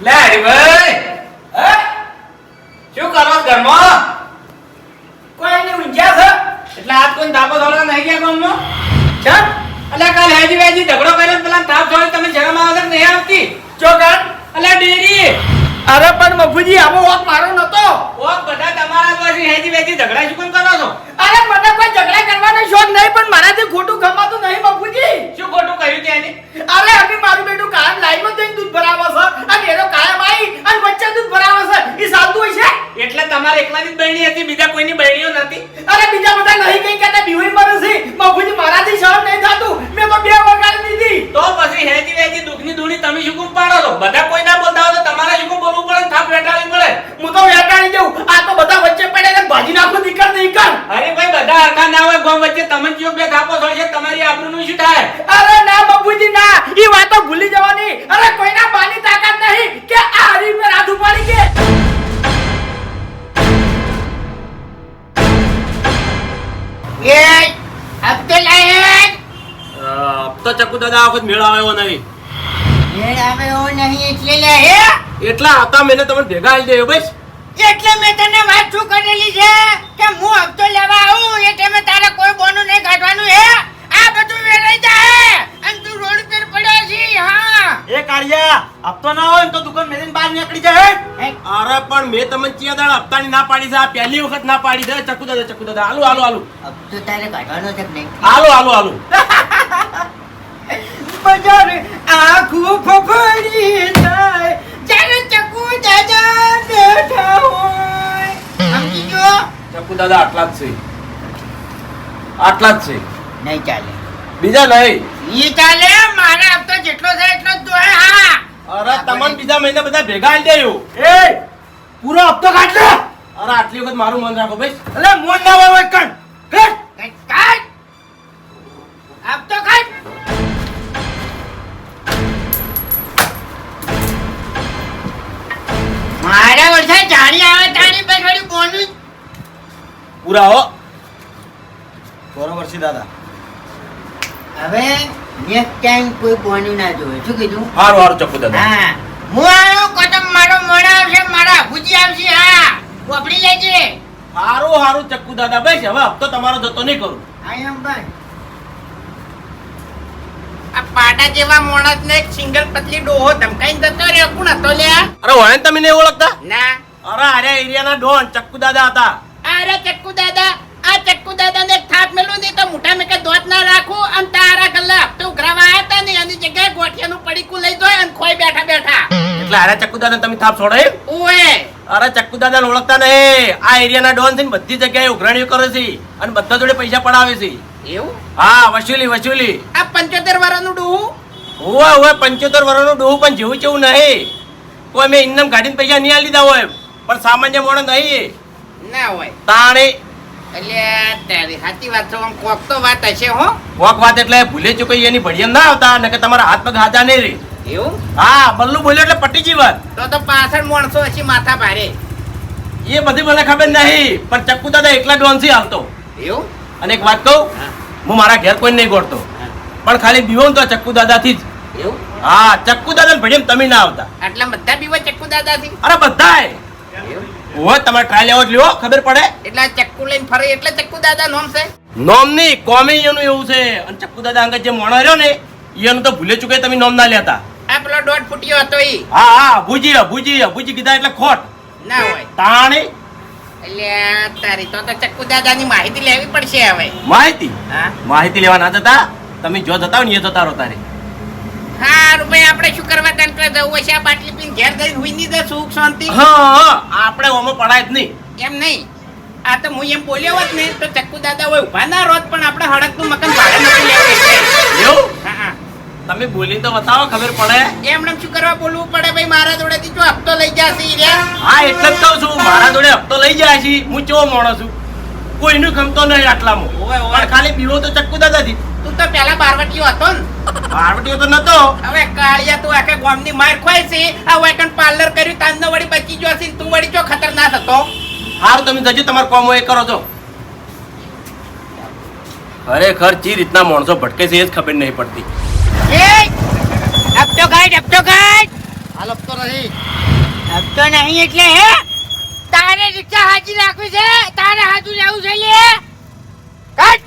લે હરીભાઈ. હે? શું કરો ઘરમાં? કોઈ નહીં ઊંઝા છે? એટલે આજ કોઈ તાપો થોડો નહીં ગયા ગામમાં? ચમ એટલે કાલ હેજી વેજી ઝઘડો કર્યો પેલા તાપ છોડી તમે આવે છે નહીં આવતી? ચોકન અલ્યા ડેરી. અરે પણ મફુજી આવો વોક મારો નતો. ઓ બધા તમારા પાસે હેજી વેજી ઝઘડા શું કેમ કરો છો? અરે મને કોઈ ઝઘડા કરવાનો શોખ નહીં પણ મારાથી ખોટું ખમાતું નહીં મફુજી. શું ખોટું કર્યું એને અરે અમે મારું બેટું કાયમ લાઈનમાં જઈને દૂધ ભરાવો છે અને એનો કાયમ આવી અને વચ્ચે દૂધ ભરાવો છે. એ સાદું છે? એટલે તમારે એકલાની જ બહેણી હતી બીજા કોઈની બહેણીઓ નથી અરે બીજા બધા નહીં કઈ કહેતા બીવી મરે છે. મફુજી મારાથી શરમ નહીં થતું. મેં આ વખત મેળ આવ્યો નહીં. મેળ આવે નહીં એટલે લે હે. એટલા હતા મેને તમને ભેગા આવી દેયો બસ. એટલે મેં તને વાત શું કરેલી છે? કે હું હપ્તો લેવા આવું એટલે મેં તારે કોઈ બોનું નહીં કાઢવાનું હે? આ બધું વેરાઈ જાય અને તું રોડ પર પડ્યો છે હા. એ કાળિયા હપ્તો ના હોય તો દુકાન મેરીન બહાર નીકળી જાય અરે પણ મેં તમને ચિયા દાડા હપ્તાની ના પાડી છે. આ પહેલી વખત ના પાડી છે. ચકુ દાદા ચકુ દાદા. હાલો હાલો હાલો. હપ્તો તારે કાઢવાનો છે કે નહીં? હાલો હાલો હાલો. બજાર આખું ફફડી જાય ચાલે ચકુ દાદા બેઠા હોય. સમજી ગયો ચકુ દાદા આટલા જ છે. આટલા જ છે. નહીં ચાલે. બીજા નહીં. ઈ ચાલે મારે હપ્તો જેટલો છે એટલો જ દોહે હા. અરે તમને બીજા મહિના બધા ભેગા આવી દેયો એ! પૂરો હપ્તો કાઢ લે. અરે આટલી વખત મારું મન રાખો ભાઈ. એટલે મોન ના હોય કણ. પૂરા હો બરોબર છે દાદા. હવે નેક્સ્ટ ટાઈમ કોઈ બોનું ના જોવે. શું કીધું? હારું હારું ચપ્પુ દાદા. હા. હું આવ્યો કદમ મારો મોડા આવશે મારા ભૂજી આવશે હા. વાપરી લેજે. હારું હારું ચક્કુ દાદા. બસ હવે હપ્તો તમારો જતો નહીં કરું. આઈ એમ બસ આ પાટા જેવા મોણસ ને સિંગલ પતલી ડોહો ધમકાઈને જતો રહ્યો. કોણ હતો લ્યા? અરે હોય તમે નહીં ઓળખતા? ના. અરે અરે એરિયાના ડોન ચક્કુ દાદા હતા. ચક્કુ દાદા આ ચક્કુ દાદા ને થાપ મેલું નહીં તો મોટા મેકે દોત ના રાખું અને તારા ગલ્લા હપ્તે ઉઘરાવા આવ્યા હતા ને એની જગ્યાએ ગોઠિયાનું પડીકું લઈ જાય અને ખોઈ બેઠા બેઠા. એટલે અરે ચક્કુ દાદા તમે થાપ છોડો એમ? ઓએ અરે ચક્કુ દાદા ઓળખતા નહીં. આ એરિયાના ડોન છે ને બધી જગ્યાએ ઉઘરાણીઓ કરે છે અને બધા જોડે પૈસા પડાવે છે. એવું? હા વસૂલી વસૂલી. આ પંચોતેર વાળાનું ડોહું? હોવે હોવે પંચોતેર વર્ષનું ડોહું પણ જેવું જેવું નહીં. કોઈ મેં ઇન્નમ કાઢીને પૈસા નહીં આ લીધા હોય પણ સામાન્ય મોડો નહીં ના હોય. તાણે. એટલે તારી સાચી વાત છે કોક તો વાત હશે હો. કોક વાત એટલે ભૂલે ચૂકી એની ભડિયમ ના આવતા ને તમારા હાથ પગ હાજા નહીં રહી. એવું? હા બલ્લુ બોલ્યો એટલે પટી જી વાત. તો તો પાછળ માણસો હશે માથા ભારે. એ બધી મને ખબર નહીં પણ ચક્કુ દાદા એકલા ડોનથી આવતો. એવું? અને એક વાત કહું હું. મારા ઘેર કોઈ નહીં ગોળતો. પણ ખાલી બીવો તો ચક્કુ દાદાથી જ. એવું? હા ચક્કુ દાદા ભડિયમ તમે ના આવતા. આટલા બધા બીવો ચક્કુ દાદાથી? અરે બધાય. હોય તમારે ટ્રાય લેવો જ લ્યો ખબર પડે? એટલે ચક્કુ લઈને ફરે એટલે ચક્કુ દાદા નોમ છે? નોમની કોમી એનું એવું છે. અને ચક્કુ દાદા અંગત જે મોણો રહ્યો ને એનું તો ભૂલે ચૂકે તમે નોમ ના લેતા. આ પેલો દોઢ ફૂટ્યો હતો ઈ. હા હા ભૂજી ભૂજી ભૂજી કીધા એટલે ખોટ. ના હોય. તાણી. એટલે તારી તો તો ચક્કુ દાદાની માહિતી લેવી પડશે હવે. માહિતી? હા. માહિતી લેવા ના જતા? તમે જો જતા હોય ને એ જતા રહો તારે. હા ભાઈ આપણે શું કરવા તંત્ર જવું હશે આ બાટલી? ઘેર જઈને હુઈ ની દે સુખ શાંતિ? હા આપણે ઓમાં પડાય જ નહીં. એમ નહીં. આ તો હું એમ બોલ્યો હોત ને તો ચક્કુ દાદા હોય ઊભા ના રોત પણ આપણે હડકનું મકાન ભાડે નથી લેવું. એવું? હા હા. તમે બોલી તો બતાવો ખબર પડે? એમને શું કરવા બોલવું પડે ભાઈ? મારા જોડેથી જો હપ્તો લઈ જશે રહ્યા. હા એટલે જ કહું છું મારા જોડે હપ્તો લઈ જાય છે. હું ચો મોણો છું? કોઈનું ગમતો નહીં આટલામાં. ખાલી પીવો તો ચક્કુ દાદાથી. તું તો પેલા બારવટીયો હતો ને. તો નતો. હવે કાળિયા તું આખા ગામની માર ખોય છે. આ વેકન પાર્લર કર્યું તાંદો વળી બચી ગયો છે તું વળી ચો ખતરનાક હતો. હારું તમે જજો તમાર કોમો એ કરો છો ખરેખર ચી રીતના માણસો ભટકે છે એ જ ખબર નહીં પડતી. એ હપ્તો ગાય હપ્તો કાઢ હાલ હપ્તો નહીં. હપ્તો નહીં એટલે હે? તારે રિક્ષા હાજી રાખવી છે? તારે હાજુ લેવું છે લે કટ!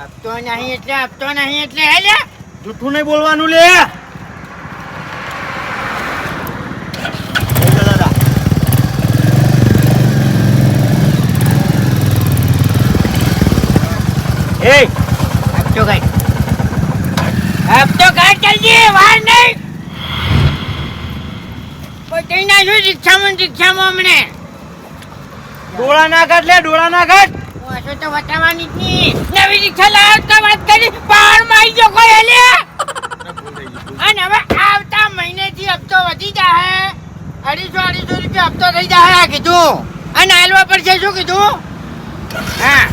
હપ્તો નહીં એટલે આપતો નહીં એટલે હે લે જૂઠું નહીં બોલવાનું લે. એ હપ્તો કટ હપ્તો કટ જલ્દી વાર નહીં. કોઈ નાખ્યું રિક્ષામાં ને રિક્ષામાં હમણે ડોળા ના કાઢ લે ડોળા ના કાઢ તો વટાવવાની જ નહીં નવી રિક્ષા લાવ તો વાત કરી બહાર મારી આવી ગયો કોઈ લે અને હવે આવતા મહિનેથી હપ્તો વધી જાય અઢીસો અઢીસો રૂપિયા હપ્તો થઈ જાય કીધું. અને હાલવા પડશે શું કીધું? હા.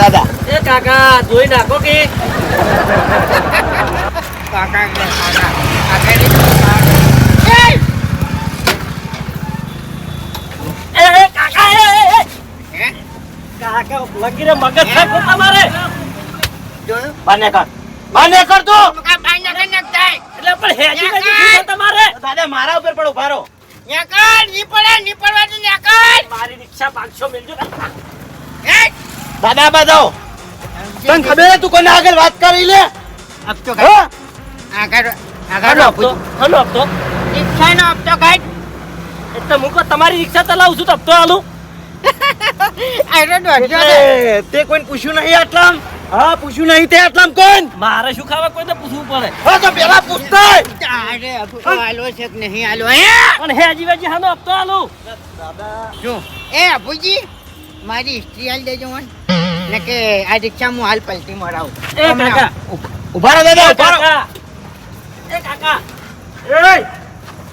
દાદા. એ કાકા જોઈ નાખો કે. તો તું દાદા મારા ઉપર પણ ઉભારો નેકળ, ની પડે, ની પડવાથી નેકળ. મારી રિક્ષા પાંચસો મિલજો હે? દાદા બાદો તને ખબર તું કોને આગળ વાત કરી લે. આગળ, આગળ. હલો રિક્ષાનો કાઢ. એટલે હું તમારી રિક્ષા ચલાવું છું તો આલું. એટલે તે કોઈ પૂછ્યું નહીં આટલા હા પૂછ્યું નહીં તે આટલા કોણ? મારે શું ખાવા કોઈને પૂછવું પડે? હા તો પેલા પૂછતા આલો છે કે નહીં આલો? હે? હેજી વેજી હાનો હપ્તો આલું. જો. એ અભુજી મારી હિસ્ટ્રી હાલ દેજો મને. ને કે આ રિક્ષા હું હાલ પલટી મરાવું. એ કાકા. ઊભા રહો દાદા ઊભા રહો. એ કાકા. એય!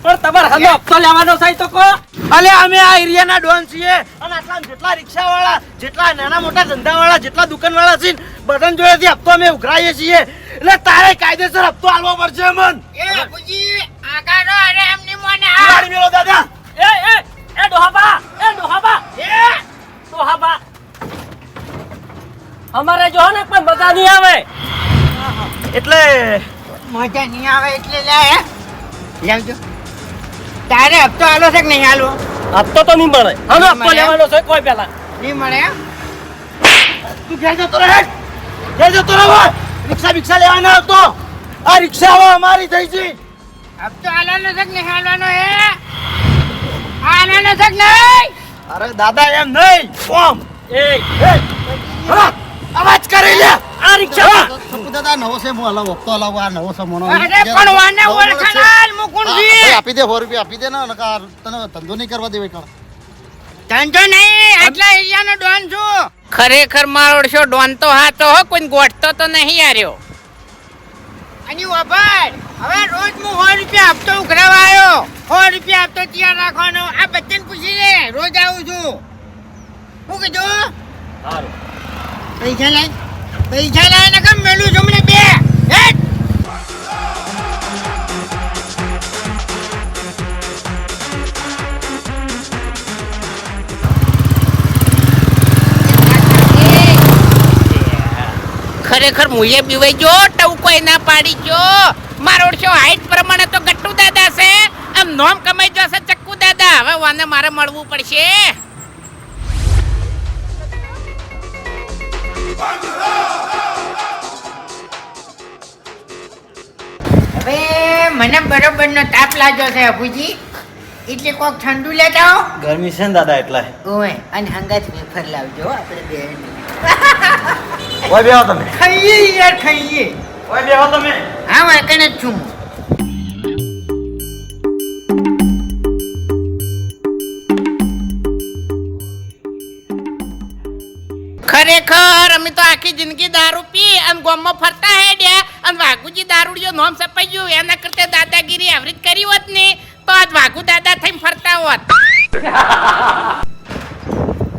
પણ તમારે હાનો હપ્તો લેવાનો થાય તો કો. અલે અમે આ એરિયાના ડોન છીએ. અને આટલા જેટલા રિક્ષા જેટલા નાના મોટા ધંધા જેટલા દુકાન છે બધાને જોડેથી હપ્તો અમે ઉઘરાઈએ છીએ. એટલે તારે કાયદેસર હપ્તો આલવો પડશે મન એ અપુજી આગારો અરે એમની મને આ. ઉડાડી મેલો દાદા. એ એ એ ડોહાબા એ ડોહાબા. એ. ડોહાબા. અમારે જો ને પણ મજા નહીં આવે. એટલે મજા નહીં આવે એટલે લે લેવજો તારે હપ્તો આલો છે કે નહીં આલો? હપ્તો તો નહીં મળે. હવે હપ્તો લેવાનો છે કોઈ પેલા નહીં મળે તું ઘેર જતો રહે. ઘેર જતો રહે. રિક્ષા બિક્ષા લેવાનો હતો. આ રિક્ષા હવે અમારી થઈ છે હપ્તો આલવાનો છે કે નહીં આલવાનો હે? આલવાનો છે કે નહીં? અરે દાદા એમ નહીં. કોમ. એ. એ, હા, અવાજ કરી લે. આ રિક્ષા દાદા નવો છે હું હલાવો હપ્તો હલાવો આ નવો છે મોનો. અરે પણ વાને ઓળખાણ મુકુણ હા, જી આપી દે સો રૂપિયા આપી દે ને નકર તને ધંધો નહીં કરવા દેવે કાળ. ધંધો નહીં આટલા એરિયાનો ડોન છું. ખરેખર મારો ડોન તો હાથો હો કોઈ ગોઠતો તો નહીં આર્યો અને હવે રોજ હું સો રૂપિયા હપ્તો ઉઘરાવા આવ્યો. સો રૂપિયા હપ્તો તૈયાર રાખવાનો. આ બચ્ચન પૂછી લે રોજ આવું છું. હું કીધું? સારું પૈસા લાય. પૈસા લાય ને કેમ મેલું છું? બે. ખરેખર મુએ પીવાઈ જો ટવકો ના પાડી જો મારો છો હાઈટ પ્રમાણે તો ગટ્ટુ દાદા છે. આમ નોમ કમાઈ જશે ચક્કુ દાદા. હવે વાને મારે મળવું પડશે. હવે મને બરોબર નો તાપ લાગ્યો છે અભુજી. એટલે કોક ઠંડુ લેતા આવો. ગરમી છે ને દાદા એટલે. ઓય અને હંગાત વેફર લાવજો આપણે બે ઓય બેહો તમે. ખાઈએ યાર ખાઈએ. ઓય બેહો તમે. હા વાકણ જ છું ખરેખર આખી જિંદગી દારૂ પી અને ગોમમાં ફરતા હેડ્યા અને વાઘુજી દારૂડિયો નોમ સપાઈ ગયું. એના કરતા દાદાગીરી એવરી કરી હોત ને તો આજ વાઘુ દાદા થઈને ફરતા હોત.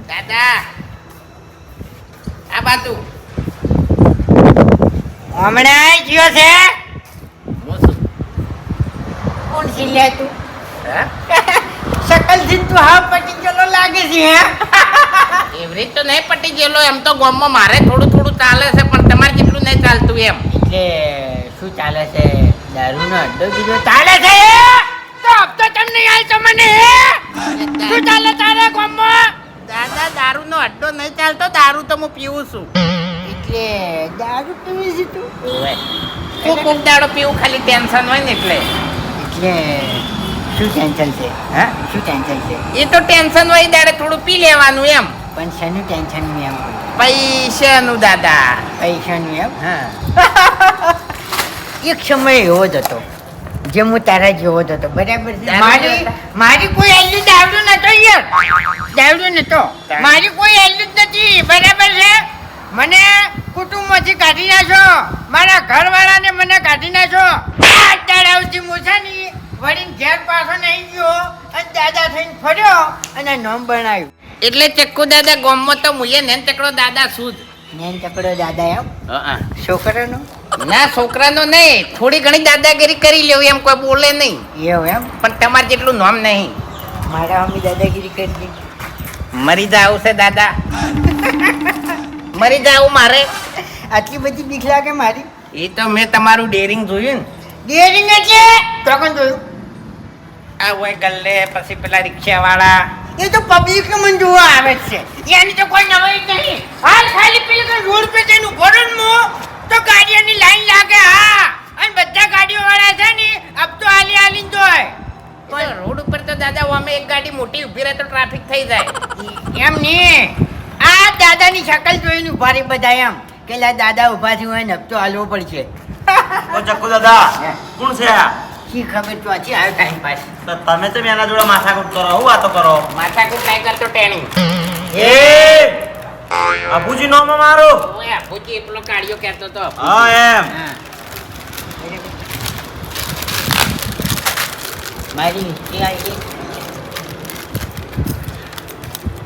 દાદા આ બાજુ. હમણાં ગયો છે? કોણ સિલ્યા તું? શકલથી તું હા પટી ગયેલો લાગે છે હે? એવરેજ તો નહીં પટી ગયેલો એમ તો ગામમાં મારે થોડું થોડું ચાલે છે પણ તમારે કેટલું નહીં ચાલતું એમ. એટલે શું ચાલે છે? દારૂનો અડ્ડો બીજો ચાલે છે? તો હપ્તો કેમ નહીં તો મને શું ચાલે તારે ગામમાં? દાદા દારૂનો અડ્ડો નહીં ચાલતો દારૂ તો હું પીવું છું. એટલે દારૂ પીવી છે તું? કોક કોક દાડો પીવું ખાલી ટેન્શન હોય ને એટલે. એટલે શું ટેન્શન છે? હા? શું ટેન્શન છે? એ તો ટેન્શન હોય દાડે થોડું પી લેવાનું એમ. પણ શેનું ટેન્શન નહીં એમ? પૈસાનું દાદા. પૈસાનું એમ? હા. એક સમય એવો જ હતો જે હું તારા જેવો જ હતો. બરાબર મારી મારી કોઈ એલ્યુ દાવડો નતો યાર. દાવડો નતો મારી કોઈ એલ્યુ જ નથી. બરાબર છે? મને કુટુંબમાંથી કાઢી નાખો. મારા ઘરવાળાને મને કાઢી નાખો. અત્યારે આવતી મૂછાની વળીને ઘેર પાછો નહીં ગયો. અને દાદા થઈને ફર્યો અને નામ બનાવ્યું. એટલે ચક્કુ દાદા ગામમાં તો મુયે નેન ચકડો દાદા જ? નેન ચકડો દાદા એમ? છોકરાનો? ના છોકરાનો નહીં. થોડી ઘણી દાદાગીરી કરી લેવું એમ કોઈ બોલે નહીં. એવું એમ? પણ તમારે જેટલું નામ નહીં. મારા મમ્મી દાદાગીરી કરી મરી જાવ છે દાદા. મરી જાવ મારે. આટલી બધી બીક લાગે મારી? એ તો મેં તમારું ડેરિંગ જોયું ને. ડેરિંગ છે તો કોણ જોયું? આ હોય ગલ્લે પછી પેલા રિક્ષા વાળા એ તો પબ્લિક મને જોવા આવે છે. એની તો કોઈ નવાઈ નહીં. હાલ ખાલી પેલી કે રોડ પે તેનું ઊભો મો. તો ગાડીઓની લાઈન લાગે હા. અને બધા ગાડીઓ વાળા છે ને અબ તો આલી આલી જોય. પણ રોડ ઉપર તો દાદા અમે એક ગાડી મોટી ઊભી રહે તો ટ્રાફિક થઈ જાય. એમ નહીં આ દાદાની શકલ જોઈને ઊભા રહી બધા એમ. કે દાદા ઊભા થયું હોય ને અબ તો હાલવો પડશે. ઓ ચક્કુ દાદા કોણ છે આ? શી ખબર ચોથી આવ્યો ટાઈમ પાસ તો તમે તો એના જોડે માથાકૂટ કરો હું વાતો કરો? માથા કુટ નહીં કરતો ટેણી. એ! અબુજી નો મારો? ઓય આપુજી એટલો કાઢ્યો કહેતો તો. હા એમ. મારી હિસ્ટ્રી આવી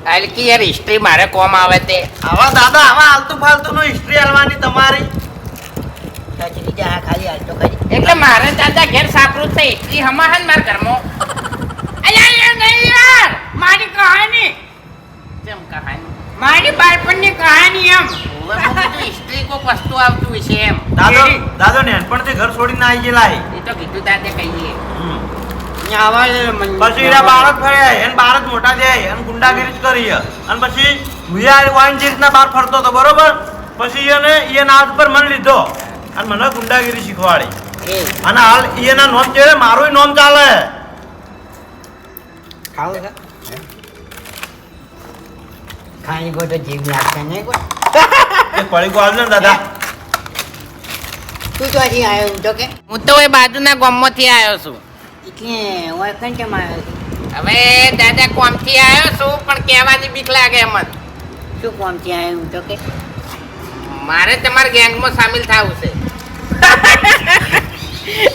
હાલકી યાર હિસ્ટ્રી મારે કોમ આવે તે. આવા દાદા આવા આલતુ ફાલતુ નું હિસ્ટ્રી આલવાની તમારી ખાલી આલતો ખાલી એટલે મારે દાદા ઘેર સાપરું થઈ એટલી હમાહન માર ઘરમાં. એ નહીં યાર મારી કહાની. કેમ કહાની? મારી બાળપણની કહાની એમ. હિસ્ટ્રી કોક વસ્તુ આવતું હશે એમ. દાદો દાદો ઘર છોડીને આવી ગયેલા હે. એ તો કીધું દાદા કહીએ. હમ. પછી એના બાળક ફર્યા એને બાળક મોટા જાય અને ગુંડાગીરી કરી અને પછી ભૂયા વાઈન જે રીતના બહાર ફરતો હતો બરોબર? પછી એને એ નાથ પર મન લીધો. અને મને ગુંડાગીરી શીખવાડી. અને હાલ એના નોમ છે મારું નોમ ચાલે. ખાવું ખાઈ ગો તો જીવ લાગશે નહીં કોઈ. એક પડીકું આવજો ને દાદા. તું તો હજી આવ્યો તો કે? હું તો એ બાજુના ગામમાંથી આવ્યો છું. એટલે હું કઈ કેમ આવ્યો છું? હવે દાદા કોમથી આવ્યો છું પણ કહેવાની બીક લાગે મને. શું કોમથી આવ્યો હું તો કે? મારે તમારા ગેંગમાં સામેલ થવું છે.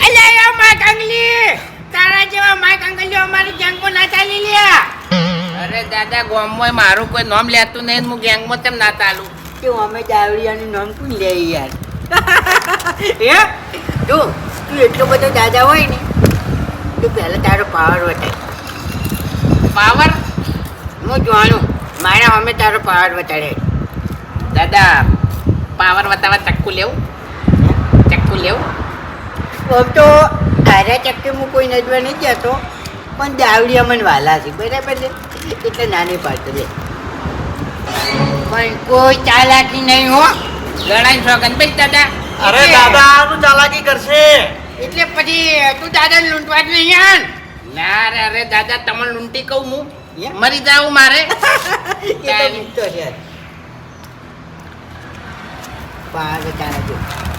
અલ્યા માય કંગલી. તારા જેવા મા કંગલીઓ અમારી ગેંગમાં ના ચાલી લ્યા. અરે દાદા ગોમમાં મારું કોઈ નામ લેતું નહીં હું ગેંગમાં તેમ ના ચાલું. તું અમે દાવડિયાનું નામ કોણ લે યાર? હે? તું તું એટલો બધો દાદા હોય ને તો પહેલાં તારો પાવર વટાય પાવર હું જાણું મારા અમે તારો પાવર વટાડે દાદા પાવર બતાવવા ચક્કુ લેવું? લેવું આમ તો તારા ચક્કે હું કોઈ નજવા નહીં જતો પણ દાવડિયા મને વાલા છે બરાબર છે? એટલે નાની પાડતો છે પણ કોઈ ચાલાકી નહીં હો. ગણાય સોગન ભાઈ દાદા? અરે દાદા આનું ચાલાકી કરશે. એટલે પછી તું દાદાને લૂંટવા જ નહીં યાર ના રે અરે દાદા તમને લૂંટી કહું હું? મરી જાઉં મારે. એ તો છે. પાવર તારા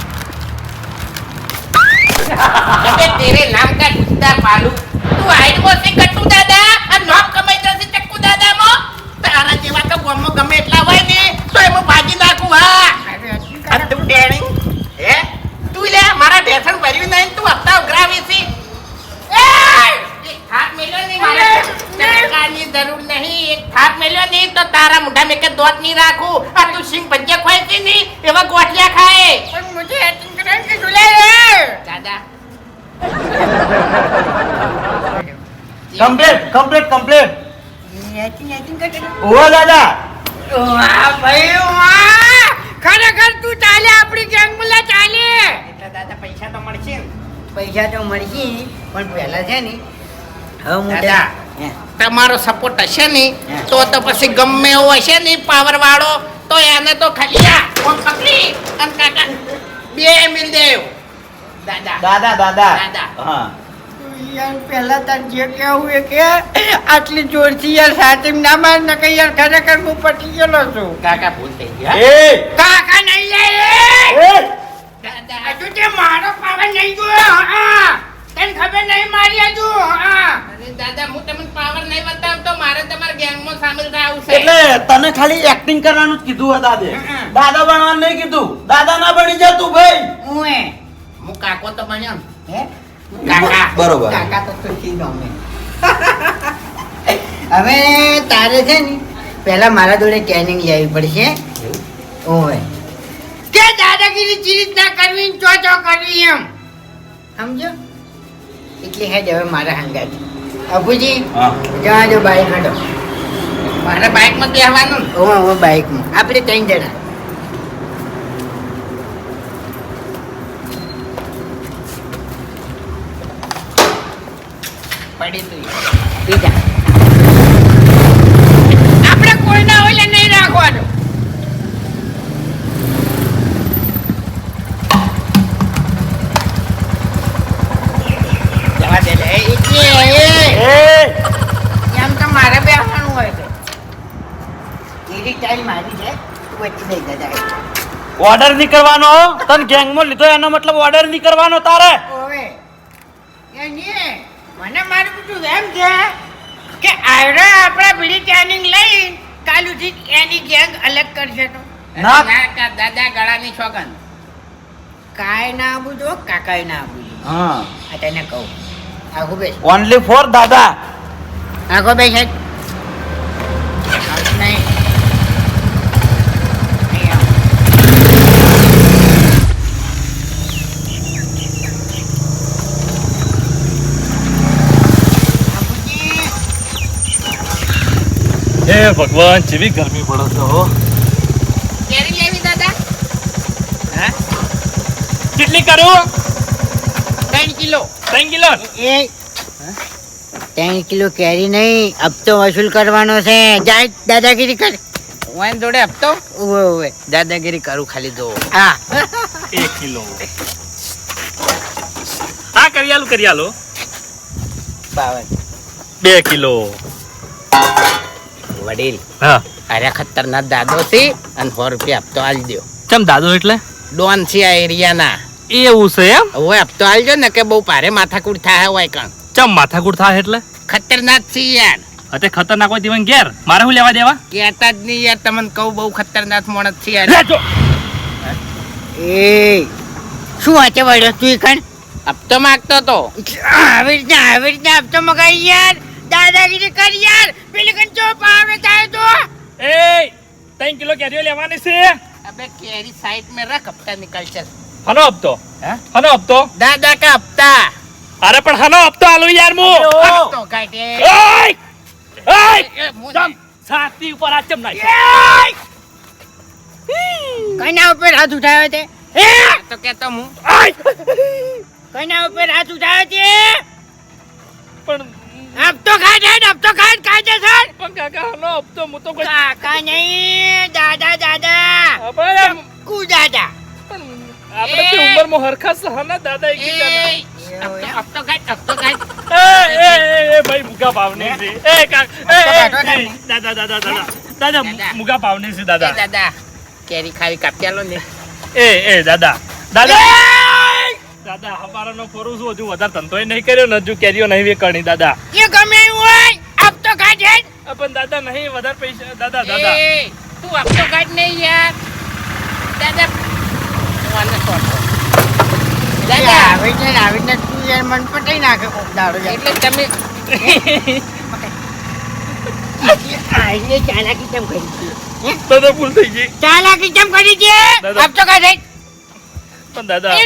જરૂર નહીં. એક થાપ મેલ્યો નહીં તો તારા મોઢા મેં કે દોત નહીં રાખું. આ તું સિંગ ભજીયા ખોય નહીં એવા ગોઠિયા ખાય. પણ મુજે ચિંકરણ કે ઝુલાય રે? દાદા. કમ્પ્લેટ કમ્પ્લેટ કમ્પ્લેટ ઓહો દાદા. વાહ ભાઈ વાહ ખરેખર તું ચાલે આપણી ગેંગમાં લે ચાલે. એટલે દાદા પૈસા તો મળશે ને પૈસા તો મળશે પણ પહેલા છે ને હવે હું દાદા. તમારો સપોર્ટ હશે ને તો તો પછી ગમે એવો હશે ને પાવર વાળો તો એને તો ખાલી આ પકડી અને કાકા બે મિલ દેવ દાદા. દાદા દાદા. દાદા. હા. યાર પહેલા તાર જે કહેવું એ કે આટલી જોરથી યાર સાથે ના માર ન કે યાર ખરેખર હું પટી ગયેલો છું. કાકા ભૂલ થઈ ગયા એ! કાકા નહીં લે એ! દાદા. હજુ તે મારો પાવર નહીં ગયો હા તને ખબર નહીં મારી હજુ હા દાદા હું તમને પાવર નહીં બતાવતો મારે તમારા ગેંગમાં સામેલ થવું છે. એટલે તને ખાલી એક્ટિંગ કરવાનું જ કીધું હતા દાદે. દાદા બનવાનું નહીં કીધું. દાદા ના બની જા તું ભાઈ. હું એ? હું કાકો તો બન્યો. હે? કાકા. બરોબર. કાકા તો ખુશી ગમે હવે તારે છે ને પહેલા મારા જોડે ટ્રેનિંગ લેવી પડશે. ઓય કે દાદાગીરી ચીજ ના કરવી ચો ચો કરવી એમ. સમજો? એટલે હેડ હવે મારા હંગાત અબુજી હા. જવા જો બાઈક હડો મારા બાઇકમાં બેહવાનું. ઓ બાઈકમાં. આપણે ત્રણ જણા. પડી તું. બીજા આપણે કોઈના ઓલે નહીં રાખવાનું. જવા દે લે. એટલે એ. મારે બેસવાનું હોય છે એની ટાઈમ મારી છે. તું વચ્ચે ઓર્ડર નહીં કરવાનો તને ગેંગમાં લીધો એનો મતલબ ઓર્ડર નહીં કરવાનો તારે ઓવે એ નહીં મને એમ છે કે આવડે આપણા બીડી ટ્રેનિંગ લઈ કાલુથી એની ગેંગ અલગ કરશે તો. ના. દાદા ગળાની છોકન. કાય ના આવું જો કાકાય ના આવું. હા. આ તને કહું. આખું બેસ ઓનલી ફોર દાદા. આખો બેસ હેડ. આવું નહીં નહીં આવું. બાપુજી, હે ભગવાન જેવી ગરમી પડે છે હો. કેરી લેવી દાદા? કેટલી કરું? ત્રણ કિલો. ત્રણ કિલો? એ ત્રણ કિલો કેરી નહીં હપ્તો વસૂલ કરવાનો છે. જાય દાદાગીરી કર. વાઈન જોડે હપ્તો? ઓવે ઓવે દાદાગીરી કરું ખાલી દો હા. એક કિલો. હા કરી આલું કરી આલો. બાવન. બે કિલો. વડીલ. હા. અરે ખતરનાક દાદો છે અને સો રૂપિયા હપ્તો આલી દો ચમ દાદો એટલે? ડોન છે આ એરિયાના. એવું છે એમ? હવે હપ્તો આલજો ને કે બહુ ભારે માથાકૂટ થાય હોય કણ. ચમ માથાકૂટ થાય એટલે? ખતરનાક છે યાર. અતે ખતરનાક હોય દીવન ઘેર. મારે હું લેવા દેવા? કહેતા જ નહીં યાર તમને કહું બહુ ખતરનાક માણસ છે યાર. એ શું વાંચે વળ્યો તું કણ? હપ્તો માંગતો તો. આવી રીતના આવી રીતના હપ્તો મગાઈ યાર. દાદાગીરી કર યાર. પેલી કણ ચો હનો હપ્તો? અરે પણ હનો હપ્તો આલુ યાર મુ. ઉપર આ ચમ નાખ કઈના ઉપર હાથ ઉઠાવ્યો તે? તો કેતો હું. કઈના ઉપર હાથ ઉઠાવ્યો છે પણ હપ્તો ખાય નહીં હપ્તો ખાય તો કોઈ કાકા દાદા ખાય છે. એ કાક એ દાદા દાદા દાદા. દાદા મુગા દાદા. દાદા કેરી ખારી કાપ્યા લો ને. એ એ દાદા. દાદા. દાદા હવારાનો ફરું છું હજુ વધારે ધંધો નહીં કર્યો ને હજુ કેરીઓ નહીં વેકણી દાદા. એ ગમે એવું હોય આપ તો કાઢે પણ દાદા નહીં વધારે પૈસા દાદા દાદા. તું આપ તો કાઢ નહીં યાર. દાદા મને છોડો દાદા આવીને આવીને તું યાર મન પટાઈ નાખે કોક દાડો એટલે તમે આઈને ચાલાકી કેમ કરી છે દાદા ભૂલ થઈ ગઈ. ચાલાકી કેમ કરી છે આપ તો કાઢે પણ દાદા. એ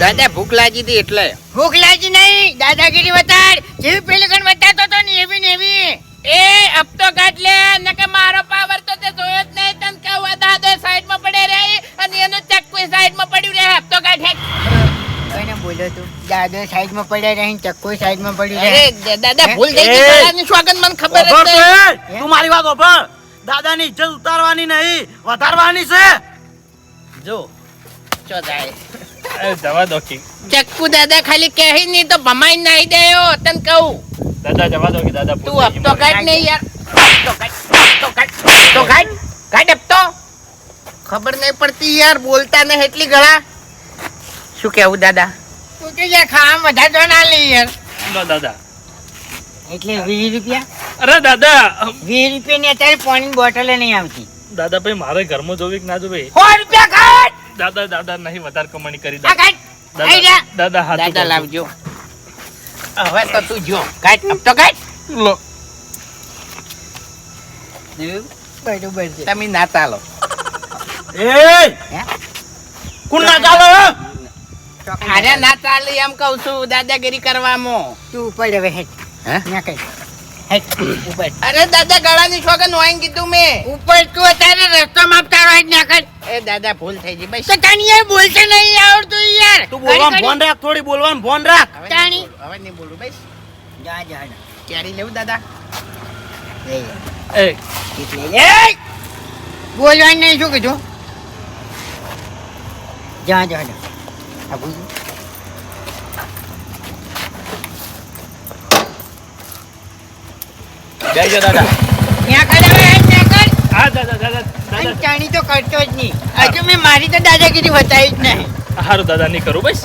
દાદા ભૂખ લાગી હતી એટલે. ભૂખ લાગી નહીં. દાદાગીરી વતાડ જેવી પેલી ગણ વતાતો તો ને એવી ને એવી. એ હપ્તો કાઢ લે. નકે મારો પાવર તો તે જોયો જ નહીં. તન કહું દાદો સાઈડમાં પડે રહી અને એનું ચક્કુ સાઈડમાં પડ્યું રહે. હપ્તો કાઢ હે. કોઈને બોલ્યો તું દાદો સાઈડમાં પડ્યા રહી ચક્કુ સાઈડમાં પડ્યું રહે. દાદા ભૂલ થઈ ગઈ દાદાની સ્વાગત મને ખબર છે તું મારી વાત ઓપર દાદાની ઇજ્જત ઉતારવાની નહીં વધારવાની છે. જો. ચો જાય. જવા દો કી ચક્કુ દાદા ખાલી કહી નહીં તો ભમાઈ નાઈ દેયો તને કહું. દાદા જવા દો કે દાદા તું હપ્તો કાઢ નહીં યાર. હપ્તો કાઢ હપ્તો કાઢ હપ્તો કાઢ. કાઢ તો ખબર નહીં પડતી યાર બોલતા ને એટલી ગળા. શું કેવું દાદા? તું કે યાર ખાવા બધા જો ના લે યાર. લો દાદા. એટલે વીસ રૂપિયા? અરે દાદા વીસ રૂપિયાની અત્યારે પાણી બોટલ નહીં આવતી. દાદા ભાઈ મારે ઘરમાં જોવી કે ના જોવી? સો રૂપિયા દાદા દાદા નહીં વધારે કમાણી કરી જા. દાદા હાથ દાદા લાવજો. હવે તો તું જો કાટ અબ તો કાઢ લો. બરોબર છે તમે ના ચાલો એ! હે? કોણ ના ચાલો અરે ના ચાલે એમ કઉ છું દાદાગીરી કરવામાં. તું ઉપર હવે હેઠ. હે? ના કઈ. ઉપર અરે દાદા ગળાની છોકન વાઈન કીધું મેં. ઉપર તું અત્યારે રસ્તામાં માપતા રહે ના કર એ દાદા ભૂલ થઈ ગઈ. ભાઈ યાર બોલતે નહીં આવડતું યાર. તું બોલવા ફોન રાખ થોડી બોલવા ફોન રાખ. તાણી. હવે નહીં બોલું ભાઈ જા જા ક્યારે લેવું દાદા. એ. નહીં શું કીધું? જા જા જા. આ બોલ. જય દાદા. ત્યાં કર કર હા દાદા તો કરતો જ નહીં. હજુ મેં મારી તો દાદાગીરી બતાવી જ નહીં. હારું દાદા નહીં કરું બસ.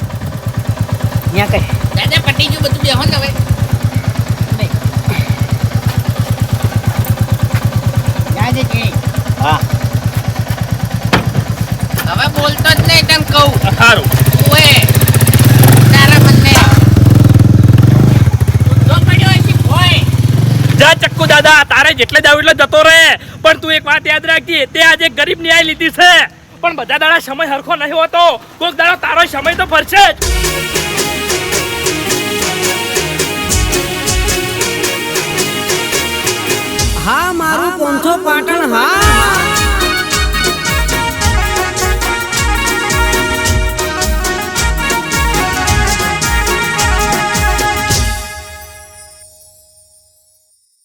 ત્યાં કર. દાદા પટી ગયું બધું બેહો ને હવે. હા. હવે બોલતો જ નહીં તને કહું. હારું. ઓએ તારા મને જા ચક્કુ દાદા તારે જેટલે જાવ એટલે જતો રહે. પણ તું એક વાત યાદ રાખજે, તે આજે ગરીબ ન્યાય લીધી છે. પણ બધા દાડા સમય હરખો નહીં હોતો. કોઈક દાડો તારો સમય તો ફરશે જ. હા, મારું પાટણ, હા.